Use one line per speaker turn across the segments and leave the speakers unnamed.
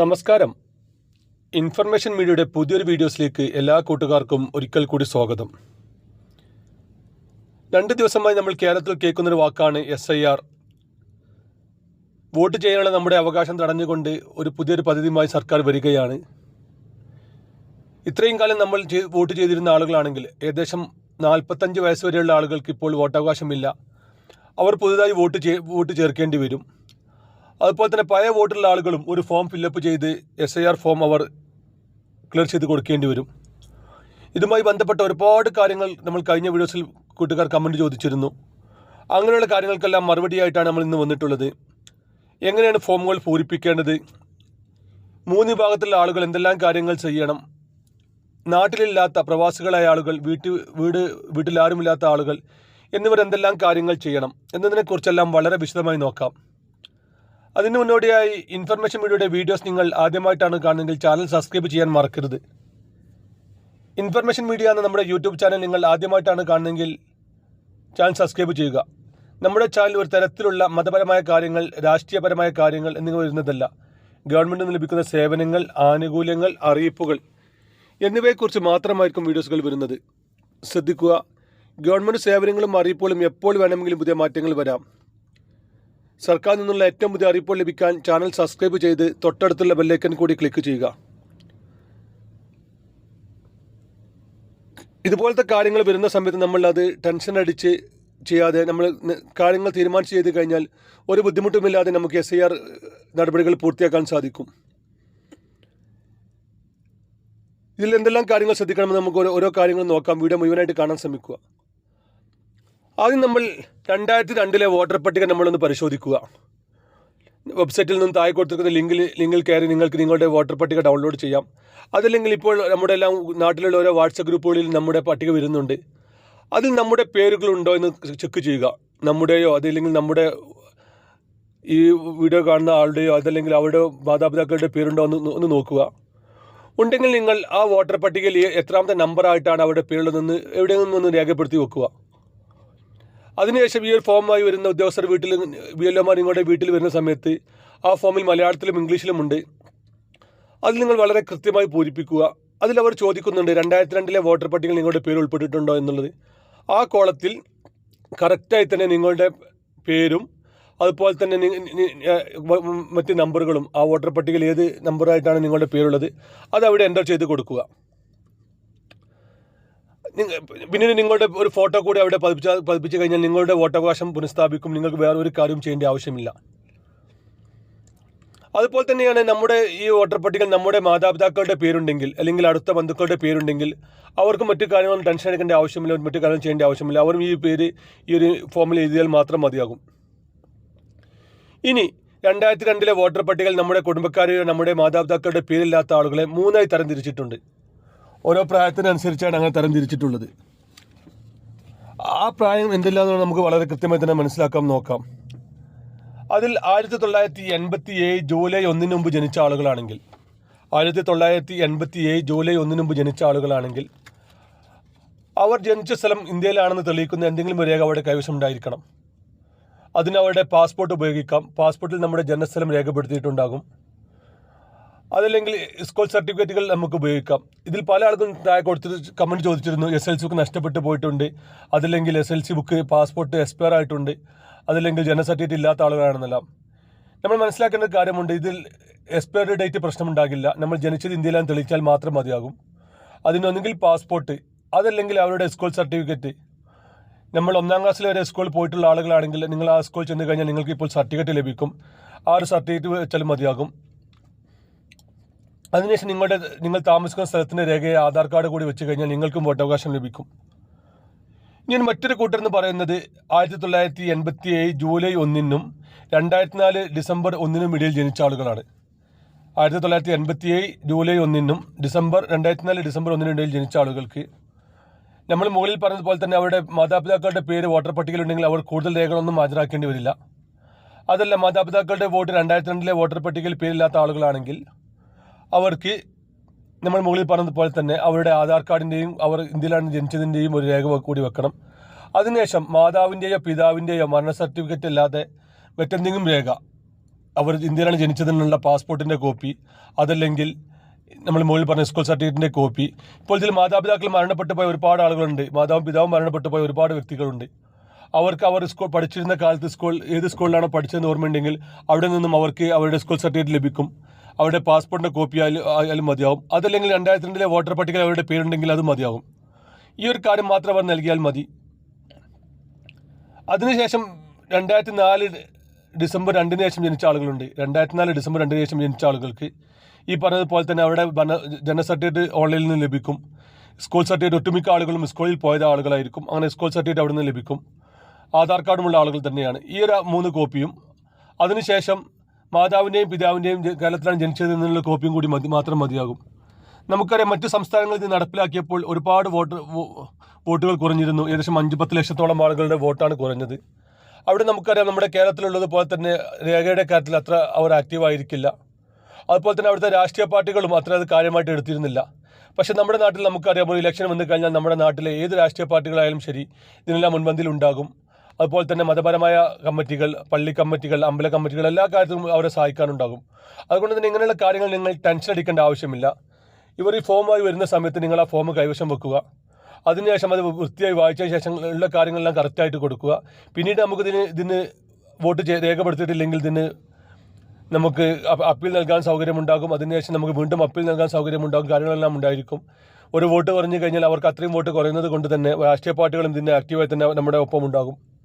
നമസ്കാരം. ഇൻഫർമേഷൻ മീഡിയയുടെ പുതിയൊരു വീഡിയോസിലേക്ക് എല്ലാ കൂട്ടുകാർക്കും ഒരിക്കൽ കൂടി സ്വാഗതം. രണ്ട് ദിവസമായി നമ്മൾ കേരളത്തിൽ കേൾക്കുന്നൊരു വാക്കാണ് എസ് ഐ ആർ വോട്ട് ചെയ്യാനുള്ള നമ്മുടെ അവകാശം തടഞ്ഞുകൊണ്ട് ഒരു പുതിയൊരു പദ്ധതിയുമായി സർക്കാർ വരികയാണ്. ഇത്രയും കാലം നമ്മൾ വോട്ട് ചെയ്തിരുന്ന ആളുകളാണെങ്കിൽ ഏകദേശം നാൽപ്പത്തഞ്ച് വയസ്സ് വരെയുള്ള ആളുകൾക്ക് ഇപ്പോൾ വോട്ടവകാശമില്ല. അവർ പുതുതായി വോട്ട് വോട്ട് ചേർക്കേണ്ടി വരും. അതുപോലെ തന്നെ പഴയ വോട്ടുള്ള ആളുകളും ഒരു ഫോം ഫില്ലപ്പ് ചെയ്ത് എസ് ഐ ആർ ഫോം അവർ ക്ലിയർ ചെയ്ത് കൊടുക്കേണ്ടി വരും. ഇതുമായി ബന്ധപ്പെട്ട ഒരുപാട് കാര്യങ്ങൾ നമ്മൾ കഴിഞ്ഞ വീഡിയോസിൽ കൂട്ടുകാർ കമന്റ് ചോദിച്ചിരുന്നു. അങ്ങനെയുള്ള കാര്യങ്ങൾക്കെല്ലാം മറുപടിയായിട്ടാണ് നമ്മൾ ഇന്ന് വന്നിട്ടുള്ളത്. എങ്ങനെയാണ് ഫോമുകൾ പൂരിപ്പിക്കേണ്ടത്? മൂന്ന് വിഭാഗത്തിലുള്ള ആളുകൾ എന്തെല്ലാം കാര്യങ്ങൾ ചെയ്യണം? നാട്ടിലില്ലാത്ത പ്രവാസികളായ ആളുകൾ വീട്ടിൽ വീട് വീട്ടിലാരുമില്ലാത്ത ആളുകൾ എന്നിവർ എന്തെല്ലാം കാര്യങ്ങൾ ചെയ്യണം? എന്നതിനെക്കുറിച്ചെല്ലാം വളരെ വിശദമായി നോക്കാം. അതിന് മുന്നോടിയായി ഇൻഫർമേഷൻ മീഡിയയുടെ വീഡിയോസ് നിങ്ങൾ ആദ്യമായിട്ടാണ് കാണുന്നതെങ്കിൽ ചാനൽ സബ്സ്ക്രൈബ് ചെയ്യാൻ മറക്കരുത്. ഇൻഫർമേഷൻ മീഡിയ എന്ന നമ്മുടെ യൂട്യൂബ് ചാനൽ നിങ്ങൾ ആദ്യമായിട്ടാണ് കാണുന്നതെങ്കിൽ ചാനൽ സബ്സ്ക്രൈബ് ചെയ്യുക. നമ്മുടെ ചാനൽ ഒരു തരത്തിലുള്ള മതപരമായ കാര്യങ്ങൾ രാഷ്ട്രീയപരമായ കാര്യങ്ങൾ എന്നിവ വരുന്നതല്ല. ഗവൺമെന്റ് ലഭിക്കുന്ന സേവനങ്ങൾ ആനുകൂല്യങ്ങൾ അറിയിപ്പുകൾ എന്നിവയെക്കുറിച്ച് മാത്രമായിരിക്കും വീഡിയോസുകൾ വരുന്നത്. ശ്രദ്ധിക്കുക ഗവൺമെന്റ് സേവനങ്ങളും അറിയിപ്പുകളും എപ്പോൾ വേണമെങ്കിലും പുതിയ മാറ്റങ്ങൾ വരാം. സർക്കാരിൽ നിന്നുള്ള ഏറ്റവും പുതിയ അറിയിപ്പ് ലഭിക്കാൻ ചാനൽ സബ്സ്ക്രൈബ് ചെയ്ത് തൊട്ടടുത്തുള്ള ബെല്ലൈക്കൻ കൂടി ക്ലിക്ക് ചെയ്യുക. ഇതുപോലത്തെ കാര്യങ്ങൾ വരുന്ന സമയത്ത് നമ്മൾ അത് ടെൻഷൻ അടിച്ച് ചെയ്യാതെ നമ്മൾ കാര്യങ്ങൾ തീരുമാനിച്ച് ചെയ്ത് കഴിഞ്ഞാൽ ഒരു ബുദ്ധിമുട്ടുമില്ലാതെ നമുക്ക് എസ് ഐ ആർ നടപടികൾ പൂർത്തിയാക്കാൻ സാധിക്കും. ഇതിൽ എന്തെല്ലാം കാര്യങ്ങൾ ശ്രദ്ധിക്കണമെന്ന് നമുക്ക് ഓരോ കാര്യങ്ങളും നോക്കാം. വീഡിയോ മുഴുവനായിട്ട് കാണാൻ ശ്രമിക്കുക. ആദ്യം നമ്മൾ രണ്ടായിരത്തി രണ്ടിലെ വോട്ടർ പട്ടിക നമ്മളൊന്ന് പരിശോധിക്കുക. വെബ്സൈറ്റിൽ നിന്ന് താഴെ കൊടുത്തിരിക്കുന്ന ലിങ്കിൽ ലിങ്കിൽ കയറി നിങ്ങൾക്ക് നിങ്ങളുടെ വോട്ടർ പട്ടിക ഡൗൺലോഡ് ചെയ്യാം. അതല്ലെങ്കിൽ ഇപ്പോൾ നമ്മുടെ എല്ലാം നാട്ടിലുള്ള ഓരോ വാട്സപ്പ് ഗ്രൂപ്പുകളിൽ നമ്മുടെ പട്ടിക വരുന്നുണ്ട്. അതിൽ നമ്മുടെ പേരുകളുണ്ടോ എന്ന് ചെക്ക് ചെയ്യുക. നമ്മുടെയോ അതല്ലെങ്കിൽ നമ്മുടെ ഈ വീഡിയോ കാണുന്ന ആളുടെയോ അതല്ലെങ്കിൽ അവരുടെ മാതാപിതാക്കളുടെ പേരുണ്ടോ എന്ന് ഒന്ന് നോക്കുക. ഉണ്ടെങ്കിൽ നിങ്ങൾ ആ വോട്ടർ പട്ടികയിൽ എത്രാമത്തെ നമ്പറായിട്ടാണ് അവരുടെ പേരുള്ളതെന്ന് എവിടെയെങ്കിലും ഒന്ന് രേഖപ്പെടുത്തി വെക്കുക. അതിനുശേഷം ഈ ഒരു ഫോമായി വരുന്ന ഉദ്യോഗസ്ഥർ വീട്ടിൽ ബി എൽ ഒമാർ നിങ്ങളുടെ വീട്ടിൽ വരുന്ന സമയത്ത് ആ ഫോമിൽ മലയാളത്തിലും ഇംഗ്ലീഷിലും ഉണ്ട്. അതിൽ നിങ്ങൾ വളരെ കൃത്യമായി പൂരിപ്പിക്കുക. അതിൽ അവർ ചോദിക്കുന്നുണ്ട് രണ്ടായിരത്തി രണ്ടിലെ വോട്ടർ പട്ടികയിൽ നിങ്ങളുടെ പേര് ഉൾപ്പെട്ടിട്ടുണ്ടോ? എന്നുള്ളത്. ആ കോളത്തിൽ കറക്റ്റായി തന്നെ നിങ്ങളുടെ പേരും അതുപോലെ തന്നെ വ- മറ്റ് നമ്പറുകളും ആ വോട്ടർ പട്ടികയിൽ ഏത് നമ്പറായിട്ടാണ് നിങ്ങളുടെ പേരുള്ളത് അത് അവിടെ എന്റർ ചെയ്ത് കൊടുക്കുക. പിന്നീട് നിങ്ങളുടെ ഒരു ഫോട്ടോ കൂടി അവിടെ പതിപ്പിച്ച പതിപ്പിച്ച് കഴിഞ്ഞാൽ നിങ്ങളുടെ വോട്ടവകാശം പുനഃസ്ഥാപിക്കും നിങ്ങൾക്ക് വേറെ ഒരു കാര്യം ചെയ്യേണ്ട ആവശ്യമില്ല. അതുപോലെ തന്നെയാണ് നമ്മുടെ ഈ വോട്ടർ പട്ടികയിൽ നമ്മുടെ മാതാപിതാക്കളുടെ പേരുണ്ടെങ്കിൽ അല്ലെങ്കിൽ അടുത്ത ബന്ധുക്കളുടെ പേരുണ്ടെങ്കിൽ അവർക്ക് മറ്റു കാര്യങ്ങളും ടെൻഷൻ എടുക്കേണ്ട ആവശ്യമില്ല മറ്റു കാര്യങ്ങൾ ചെയ്യേണ്ട ആവശ്യമില്ല. അവരും ഈ പേര് ഈ ഒരു ഫോമിൽ എഴുതിയാൽ മാത്രം മതിയാകും. ഇനി രണ്ടായിരത്തി രണ്ടിലെ വോട്ടർ പട്ടികയിൽ നമ്മുടെ കുടുംബക്കാരെയോ നമ്മുടെ മാതാപിതാക്കളുടെ പേരില്ലാത്ത ആളുകളെ മൂന്നായി തരംതിരിച്ചിട്ടുണ്ട് ഓരോ പ്രായത്തിനനുസരിച്ചാണ് അങ്ങനെ തരംതിരിച്ചിട്ടുള്ളത് ആ പ്രായം എന്തെല്ലാമെന്ന് നമുക്ക് വളരെ കൃത്യമായി തന്നെ മനസ്സിലാക്കാം നോക്കാം. അതിൽ ആയിരത്തി തൊള്ളായിരത്തി എൺപത്തി ഏഴ് ജൂലൈ ഒന്നിന് മുമ്പ് ജനിച്ച ആളുകളാണെങ്കിൽ ആയിരത്തി തൊള്ളായിരത്തി എൺപത്തി ഏഴ് ജൂലൈ ഒന്നിന് മുമ്പ് ജനിച്ച ആളുകളാണെങ്കിൽ അവർ ജനിച്ച സ്ഥലം ഇന്ത്യയിലാണെന്ന് തെളിയിക്കുന്ന എന്തെങ്കിലും രേഖ അവരുടെ കൈവശം ഉണ്ടായിരിക്കണം. അതിന് അവരുടെ പാസ്പോർട്ട് ഉപയോഗിക്കാം. പാസ്പോർട്ടിൽ നമ്മുടെ ജനനസ്ഥലം രേഖപ്പെടുത്തിയിട്ടുണ്ടാകും. അതല്ലെങ്കിൽ സ്കൂൾ സർട്ടിഫിക്കറ്റുകൾ നമുക്ക് ഉപയോഗിക്കാം. ഇതിൽ പല ആൾക്കും താഴെ കൊടുത്തിട്ട് കമന്റ് ചോദിച്ചിരുന്നു. എസ് എൽ സി ബുക്ക് നഷ്ടപ്പെട്ടു പോയിട്ടുണ്ട്. അതല്ലെങ്കിൽ S L C book passport expire ആയിട്ടുണ്ട്. അതല്ലെങ്കിൽ ജനന സർട്ടിഫിക്കറ്റ് ഇല്ലാത്ത ആളുകളാണെന്നല്ല. നമ്മൾ മനസ്സിലാക്കേണ്ട കാര്യമുണ്ട്. ഇതിൽ എക്സ്പയറി ഡേറ്റ് പ്രശ്നമുണ്ടാകില്ല. നമ്മൾ ജനിച്ചത് ഇന്ത്യയിലാണ് തെളിയിച്ചാൽ മാത്രം മതിയാകും. അതിനൊന്നുകിൽ പാസ്പോർട്ട് അതല്ലെങ്കിൽ അവരുടെ സ്കൂൾ സർട്ടിഫിക്കറ്റ് നമ്മൾ ഒന്നാം ക്ലാസ്സിൽ വരെ സ്കൂളിൽ പോയിട്ടുള്ള ആളുകളാണെങ്കിൽ നിങ്ങൾ ആ സ്കൂളിൽ ചെന്ന് കഴിഞ്ഞാൽ നിങ്ങൾക്ക് ഇപ്പോൾ സർട്ടിഫിക്കറ്റ് ലഭിക്കും. ആ ഒരു സർട്ടിഫിക്കറ്റ് വെച്ചാൽ മതിയാകും. അതിനുശേഷം നിങ്ങളുടെ നിങ്ങൾ താമസിക്കുന്ന സ്ഥലത്തിന്റെ രേഖയെ ആധാർ കാർഡ് കൂടി വെച്ച് കഴിഞ്ഞാൽ നിങ്ങൾക്കും വോട്ടവകാശം ലഭിക്കും. ഞാൻ മറ്റൊരു കൂട്ടർ എന്ന് പറയുന്നത് ആയിരത്തി തൊള്ളായിരത്തി എൺപത്തി ഏഴ് ജൂലൈ ഒന്നിനും രണ്ടായിരത്തി നാല് ഡിസംബർ ഒന്നിനും ഇടയിൽ ജനിച്ച ആളുകളാണ്. ആയിരത്തി തൊള്ളായിരത്തി എൺപത്തി ഏഴ് ജൂലൈ ഒന്നിനും ഡിസംബർ രണ്ടായിരത്തി നാല് ഡിസംബർ ഒന്നിനും ഇടയിൽ ജനിച്ച ആളുകൾക്ക് നമ്മൾ മുകളിൽ പറഞ്ഞതുപോലെ തന്നെ അവരുടെ മാതാപിതാക്കളുടെ പേര് വോട്ടർ പട്ടികയിൽ ഉണ്ടെങ്കിൽ അവർ കൂടുതൽ രേഖകളൊന്നും ഹാജരാക്കേണ്ടി വരില്ല. അതല്ല മാതാപിതാക്കളുടെ വോട്ട് രണ്ടായിരത്തി രണ്ടിലെ വോട്ടർ പട്ടികയിൽ പേരില്ലാത്ത ആളുകളാണെങ്കിൽ അവർക്ക് നമ്മൾ മുകളിൽ പറഞ്ഞതുപോലെ തന്നെ അവരുടെ ആധാർ കാർഡിന്റെയും അവർ ഇന്ത്യയിലാണ് ജനിച്ചതിന്റെയും ഒരു രേഖ കൂടി വെക്കണം. അതിനുശേഷം മാതാവിന്റെയോ പിതാവിന്റെയോ മരണ സർട്ടിഫിക്കറ്റ് അല്ലാതെ മറ്റെന്തെങ്കിലും രേഖ അവർ ഇന്ത്യയിലാണ് ജനിച്ചതെന്നുള്ള പാസ്പോർട്ടിന്റെ കോപ്പി അതല്ലെങ്കിൽ നമ്മൾ മുകളിൽ പറഞ്ഞ സ്കൂൾ സർട്ടിഫിക്കറ്റിന്റെ കോപ്പി. ഇപ്പോൾ ഇതിൽ മാതാപിതാക്കൾ മരണപ്പെട്ടു പോയ ഒരുപാട് ആളുകളുണ്ട്. മാതാവും പിതാവും മരണപ്പെട്ടു പോയ ഒരുപാട് വ്യക്തികളുണ്ട്. അവർക്ക് അവർ സ്കൂൾ പഠിച്ചിരുന്ന കാലത്ത് സ്കൂൾ ഏത് സ്കൂളിലാണോ പഠിച്ചതെന്ന് ഓർമ്മയുണ്ടെങ്കിൽ അവിടെ നിന്നും അവർക്ക് അവരുടെ സ്കൂൾ സർട്ടിഫിക്കറ്റ് ലഭിക്കും. അവരുടെ പാസ്പോർട്ടിന്റെ കോപ്പി ആയാലും മതിയാവും. അതല്ലെങ്കിൽ രണ്ടായിരത്തി രണ്ടിലെ വോട്ടർ പട്ടികയിൽ അവരുടെ പേരുണ്ടെങ്കിൽ അത് മതിയാവും. ഈ ഒരു കാര്യം മാത്രം അവർ നൽകിയാൽ മതി. അതിനുശേഷം രണ്ടായിരത്തി നാല് ഡിസംബർ രണ്ടിന് ശേഷം ജനിച്ച ആളുകളുണ്ട്. രണ്ടായിരത്തി നാല് ഡിസംബർ രണ്ടിന് ശേഷം ജനിച്ച ആളുകൾക്ക് ഈ പറഞ്ഞതുപോലെ തന്നെ അവരുടെ ജനന സർട്ടിഫിക്കറ്റ് ഓൺലൈനിൽ നിന്ന് ലഭിക്കും. സ്കൂൾ സർട്ടിഫിക്കറ്റ് ഒട്ടുമിക്ക ആളുകളും സ്കൂളിൽ പോയത് ആളുകളായിരിക്കും. അങ്ങനെ സ്കൂൾ സർട്ടിഫിക്കറ്റ് അവിടെ നിന്ന് ലഭിക്കും. ആധാർ കാർഡുമുള്ള ആളുകൾ തന്നെയാണ്. ഈ ഒരു മൂന്ന് കോപ്പിയും. അതിനുശേഷം മാതാവിന്റെയും പിതാവിന്റെയും കേരളത്തിലാണ് ജനിച്ചത് എന്നുള്ള കോപ്പിയും കൂടി മതി മാത്രം മതിയാകും. നമുക്കറിയാം മറ്റു സംസ്ഥാനങ്ങളിൽ ഇത് നടപ്പിലാക്കിയപ്പോൾ ഒരുപാട് വോട്ട് വോട്ടുകൾ കുറഞ്ഞിരുന്നു. ഏകദേശം അഞ്ച് പത്ത് ലക്ഷത്തോളം ആളുകളുടെ വോട്ടാണ് കുറഞ്ഞത്. അവിടെ നമുക്കറിയാം നമ്മുടെ കേരളത്തിലുള്ളത് പോലെ തന്നെ രേഖയുടെ കാര്യത്തിൽ അത്ര അവർ ആക്റ്റീവ് ആയിരിക്കില്ല. അതുപോലെ തന്നെ അവിടുത്തെ രാഷ്ട്രീയ പാർട്ടികളും അത്ര അത് കാര്യമായിട്ട് എടുത്തിരുന്നില്ല. പക്ഷേ നമ്മുടെ നാട്ടിൽ നമുക്കറിയാം ഒരു ഇലക്ഷൻ വന്നു കഴിഞ്ഞാൽ നമ്മുടെ നാട്ടിലെ ഏത് രാഷ്ട്രീയ പാർട്ടികളായാലും ശരി ഇതിനെല്ലാം മുൻപന്തിയിൽ ഉണ്ടാകും. അതുപോലെ തന്നെ മതപരമായ കമ്മിറ്റികൾ പള്ളി കമ്മിറ്റികൾ അമ്പല കമ്മിറ്റികൾ എല്ലാ കാര്യത്തിലും അവരെ സഹായിക്കാനുണ്ടാകും. അതുകൊണ്ട് തന്നെ ഇങ്ങനെയുള്ള കാര്യങ്ങൾ നിങ്ങൾ ടെൻഷൻ അടിക്കേണ്ട ആവശ്യമില്ല. ഇവർ ഈ ഫോമായി വരുന്ന സമയത്ത് നിങ്ങൾ ആ ഫോം കൈവശം വെക്കുക. അതിനുശേഷം അത് വൃത്തിയായി വായിച്ചതിന് ശേഷം ഉള്ള കാര്യങ്ങളെല്ലാം കറക്റ്റായിട്ട് കൊടുക്കുക. പിന്നീട് നമുക്കിതിന് ഇതിന് വോട്ട് രേഖപ്പെടുത്തിയിട്ടില്ലെങ്കിൽ ഇതിന് നമുക്ക് അപ്പീൽ നൽകാൻ സൗകര്യമുണ്ടാകും. അതിനുശേഷം നമുക്ക് വീണ്ടും അപ്പീൽ നൽകാൻ സൗകര്യമുണ്ടാകും. കാര്യങ്ങളെല്ലാം ഉണ്ടായിരിക്കും. ഒരു വോട്ട് കുറഞ്ഞു കഴിഞ്ഞാൽ അവർക്ക് അത്രയും വോട്ട് കുറയുന്നത് കൊണ്ട് തന്നെ രാഷ്ട്രീയ പാർട്ടികളും ഇതിന്റെ ആക്റ്റീവായി തന്നെ നമ്മുടെ ഒപ്പം ഉണ്ടാകും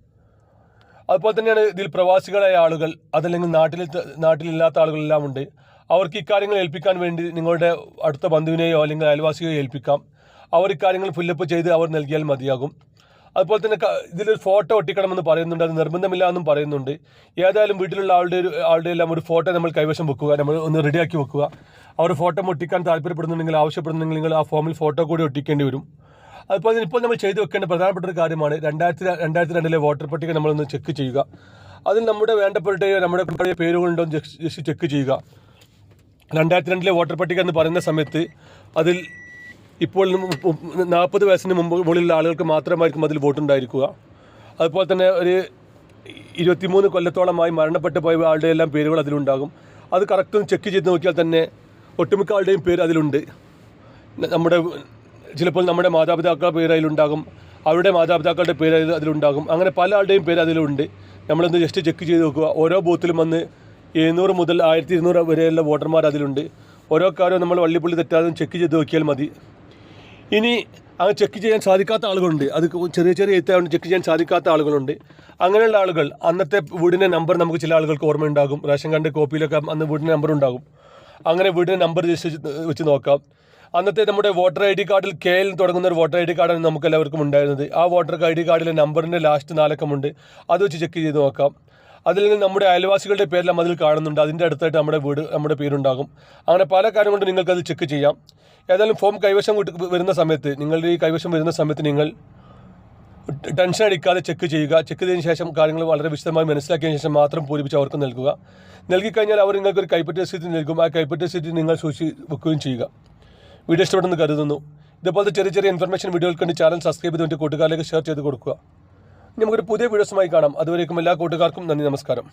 അതുപോലെ തന്നെയാണ് ഇതിൽ പ്രവാസികളായ ആളുകൾ അതല്ലെങ്കിൽ നാട്ടിൽ നാട്ടിലില്ലാത്ത ആളുകളെല്ലാം ഉണ്ട്. അവർക്ക് ഇക്കാര്യങ്ങൾ ഏൽപ്പിക്കാൻ വേണ്ടി നിങ്ങളുടെ അടുത്ത ബന്ധുവിനെയോ അല്ലെങ്കിൽ അയൽവാസിയെയോ ഏൽപ്പിക്കാം. അവർ ഇക്കാര്യങ്ങൾ ഫില്ലപ്പ് ചെയ്ത് അവർ നൽകിയാൽ മതിയാകും. അതുപോലെ തന്നെ ഇതിലൊരു ഫോട്ടോ ഒട്ടിക്കണമെന്ന് പറയുന്നുണ്ട്. അത് നിർബന്ധമില്ല എന്നും പറയുന്നുണ്ട്. ഏതായാലും വീട്ടിലുള്ള ആളുടെ ഒരു ആളുടെ എല്ലാം ഒരു ഫോട്ടോ നമ്മൾ കൈവശം വെക്കുക. നമ്മൾ ഒന്ന് റെഡിയാക്കി വെക്കുക. അവർ ഫോട്ടോ ഒട്ടിക്കാൻ താല്പര്യപ്പെടുന്നുണ്ടെങ്കിൽ ആവശ്യപ്പെടുന്നുണ്ടെങ്കിൽ ആ ഫോമിൽ ഫോട്ടോ കൂടി ഒട്ടിക്കേണ്ടി വരും. അതുപോലെ തന്നെ ഇപ്പോൾ നമ്മൾ ചെയ്തു വെക്കേണ്ട പ്രധാനപ്പെട്ട ഒരു കാര്യമാണ് രണ്ടായിരത്തി രണ്ടായിരത്തി രണ്ടിലെ വോട്ടർ പട്ടിക നമ്മളൊന്ന് ചെക്ക് ചെയ്യുക. അതിൽ നമ്മുടെ വേണ്ടപ്പെട്ടയോ നമ്മുടെ പേരുകളുണ്ടോ എന്ന് ജസ്റ്റ് ചെക്ക് ചെയ്യുക. രണ്ടായിരത്തി രണ്ടിലെ വോട്ടർ പട്ടിക എന്ന് പറയുന്ന സമയത്ത് അതിൽ ഇപ്പോൾ നാൽപ്പത് വയസ്സിന് മുമ്പ് മുകളിലുള്ള ആളുകൾക്ക് മാത്രമായിരിക്കും അതിൽ വോട്ടുണ്ടായിരിക്കുക. അതുപോലെ തന്നെ ഒരു ഇരുപത്തിമൂന്ന് കൊല്ലത്തോളമായി മരണപ്പെട്ടു പോയ ആളുടെ എല്ലാം പേരുകൾ അതിലുണ്ടാകും. അത് കറക്റ്റ് ചെക്ക് ചെയ്ത് നോക്കിയാൽ തന്നെ ഒട്ടുമിക്ക ആളുടെയും പേര് അതിലുണ്ട്. നമ്മുടെ ചിലപ്പോൾ നമ്മുടെ മാതാപിതാക്കളുടെ പേര് അതിലുണ്ടാകും അവരുടെ മാതാപിതാക്കളുടെ പേര് അതിലുണ്ടാകും. അങ്ങനെ പല ആളുടെയും പേര് അതിലുണ്ട് നമ്മളൊന്ന് ജസ്റ്റ് ചെക്ക് ചെയ്ത് നോക്കുക. ഓരോ ബൂത്തിലും വന്ന് എഴുന്നൂറ് മുതൽ ആയിരത്തി ഇരുന്നൂറ് വരെയുള്ള വോട്ടർമാർ അതിലുണ്ട്. ഓരോ കാര്യവും നമ്മൾ വള്ളിപ്പുള്ളി തെറ്റാതെ ചെക്ക് ചെയ്ത് നോക്കിയാൽ മതി. ഇനി അങ്ങ് ചെക്ക് ചെയ്യാൻ സാധിക്കാത്ത ആളുകളുണ്ട്. അത് ചെറിയ ചെറിയ എഴുത്തായതുകൊണ്ട് ചെക്ക് ചെയ്യാൻ സാധിക്കാത്ത ആളുകളുണ്ട്. അങ്ങനെയുള്ള ആളുകൾ അന്നത്തെ വീടിന്റെ നമ്പർ നമുക്ക് ചില ആളുകൾക്ക് ഓർമ്മയുണ്ടാകും. റേഷൻ കാർഡിന്റെ കോപ്പിയിലൊക്കെ അന്ന് വീടിന്റെ നമ്പർ ഉണ്ടാകും. അങ്ങനെ വീടിന്റെ നമ്പർ ജസ്റ്റ് വെച്ച് നോക്കാം. അന്നത്തെ നമ്മുടെ വോട്ടർ ഐ ഡി കാർഡിൽ കെ എൽ തുടങ്ങുന്ന ഒരു വോട്ടർ ഐ ഡി കാർഡാണ് നമുക്ക് എല്ലാവർക്കും ഉണ്ടായിരുന്നത്. ആ വോട്ടർ ഐ ഡി കാർഡിലെ നമ്പറിന്റെ ലാസ്റ്റ് നാലക്കമുണ്ട്. അത് വെച്ച് ചെക്ക് ചെയ്ത് നോക്കാം. അതിൽ നിന്ന് നമ്മുടെ അയൽവാസികളുടെ പേരെല്ലാം അതിൽ കാണുന്നുണ്ട്. അതിന്റെ അടുത്തായിട്ട് നമ്മുടെ വീട് നമ്മുടെ പേരുണ്ടാകും. അങ്ങനെ പല കാര്യം കൊണ്ട് നിങ്ങൾക്കത് ചെക്ക് ചെയ്യാം. ഏതായാലും ഫോം കൈവശം വരുന്ന സമയത്ത് നിങ്ങളുടെ ഈ കൈവശം വരുന്ന സമയത്ത് നിങ്ങൾ ടെൻഷൻ അടിക്കാതെ ചെക്ക് ചെയ്യുക. ചെക്ക് ചെയ്തതിന് ശേഷം കാര്യങ്ങൾ വളരെ വിശദമായി മനസ്സിലാക്കിയതിന് ശേഷം മാത്രം പൂരിപ്പിച്ച് അവർക്ക് നൽകുക. നൽകിക്കഴിഞ്ഞാൽ അവർ നിങ്ങൾക്കൊരു കൈപ്പറ്റ സീറ്റ് നൽകും. ആ കൈപ്പറ്റ സീറ്റ് നിങ്ങൾ സൂക്ഷിച്ച് വെക്കുകയും ചെയ്യുക. വീഡിയോ ഇഷ്ടപ്പെടുന്നു കരുതുന്നു. ഇതുപോലത്തെ ചെറിയ ചെറിയ ഇൻഫർമേഷൻ വീഡിയോകൾക്ക് വേണ്ടി ചാനൽ സബ്സ്ക്രൈബ് ചെയ്തുകൊണ്ട് കൂട്ടുകാരിലേക്ക് ഷെയർ ചെയ്ത് കൊടുക്കുക നമുക്കൊരു പുതിയ വീഡിയോസുമായി കാണാം. അതുവരേക്കും എല്ലാ കൂട്ടുകാർക്കും നന്ദി നമസ്കാരം.